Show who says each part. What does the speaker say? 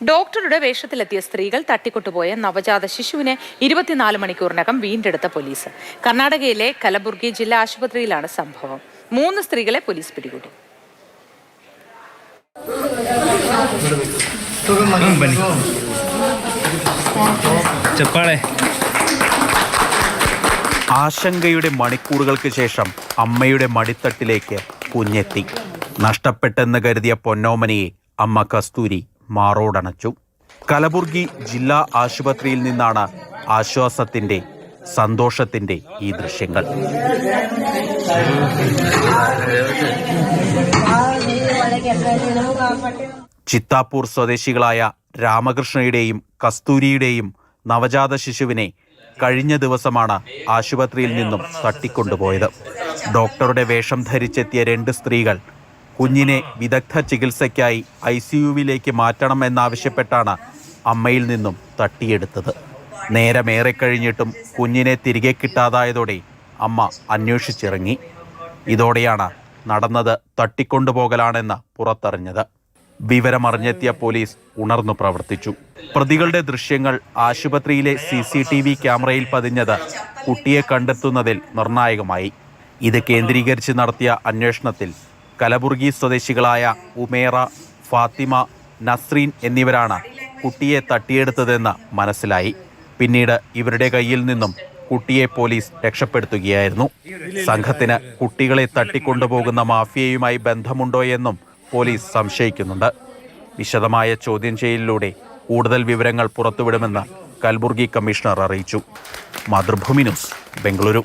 Speaker 1: ഡോക്ടറുടെ വേഷത്തിലെത്തിയ സ്ത്രീകൾ തട്ടിക്കൊണ്ടുപോയ നവജാത ശിശുവിനെ ഇരുപത്തിനാല് മണിക്കൂറിനകം വീണ്ടെടുത്ത പോലീസ്. കർണാടകയിലെ കലബുർഗി ജില്ലാ ആശുപത്രിയിലാണ് സംഭവം. മൂന്ന് സ്ത്രീകളെ പോലീസ് പിടികൂടി.
Speaker 2: ആശങ്കയുടെ മണിക്കൂറുകൾക്ക് ശേഷം അമ്മയുടെ മടിത്തട്ടിലേക്ക് കുഞ്ഞെത്തി. നഷ്ടപ്പെട്ടെന്ന് കരുതിയ പൊന്നോമനയെ അമ്മ കസ്തൂരി മാറോടണച്ചു. കലബുർഗി ജില്ലാ ആശുപത്രിയിൽ നിന്നാണ് ആശ്വാസത്തിന്റെ സന്തോഷത്തിന്റെ ഈ ദൃശ്യങ്ങൾ. ചിത്താപ്പൂർ സ്വദേശികളായ രാമകൃഷ്ണയുടെയും കസ്തൂരിയുടെയും നവജാത ശിശുവിനെ കഴിഞ്ഞ ദിവസമാണ് ആശുപത്രിയിൽ നിന്നും തട്ടിക്കൊണ്ടുപോയത്. ഡോക്ടറുടെ വേഷം ധരിച്ചെത്തിയ രണ്ട് സ്ത്രീകൾ കുഞ്ഞിനെ വിദഗ്ധ ചികിത്സയ്ക്കായി ഐ സി യുവിലേക്ക് മാറ്റണമെന്നാവശ്യപ്പെട്ടാണ് അമ്മയിൽ നിന്നും തട്ടിയെടുത്തത്. നേരമേറെ കഴിഞ്ഞിട്ടും കുഞ്ഞിനെ തിരികെ കിട്ടാതായതോടെ അമ്മ അന്വേഷിച്ചിറങ്ങി. ഇതോടെയാണ് നടന്നത് തട്ടിക്കൊണ്ടുപോകലാണെന്ന് പുറത്തറിഞ്ഞത്. വിവരമറിഞ്ഞെത്തിയ പോലീസ് ഉണർന്നു പ്രവർത്തിച്ചു. പ്രതികളുടെ ദൃശ്യങ്ങൾ ആശുപത്രിയിലെ സി സി ടി വി ക്യാമറയിൽ പതിഞ്ഞത് കുട്ടിയെ കണ്ടെത്തുന്നതിൽ നിർണായകമായി. ഇത് കേന്ദ്രീകരിച്ച് നടത്തിയ അന്വേഷണത്തിൽ കലബുർഗി സ്വദേശികളായ ഉമേറ ഫാത്തിമ നസ്രീൻ എന്നിവരാണ് കുട്ടിയെ തട്ടിയെടുത്തതെന്ന് മനസ്സിലായി. പിന്നീട് ഇവരുടെ കയ്യിൽ നിന്നും കുട്ടിയെ പോലീസ് രക്ഷപ്പെടുത്തുകയായിരുന്നു. സംഘത്തിന് കുട്ടികളെ തട്ടിക്കൊണ്ടുപോകുന്ന മാഫിയയുമായി ബന്ധമുണ്ടോയെന്നും പോലീസ് സംശയിക്കുന്നുണ്ട്. വിശദമായ ചോദ്യം ചെയ്യലിലൂടെ കൂടുതൽ വിവരങ്ങൾ പുറത്തുവിടുമെന്ന് കൽബുർഗി കമ്മീഷണർ അറിയിച്ചു. മാതൃഭൂമി ന്യൂസ് ബംഗളൂരു.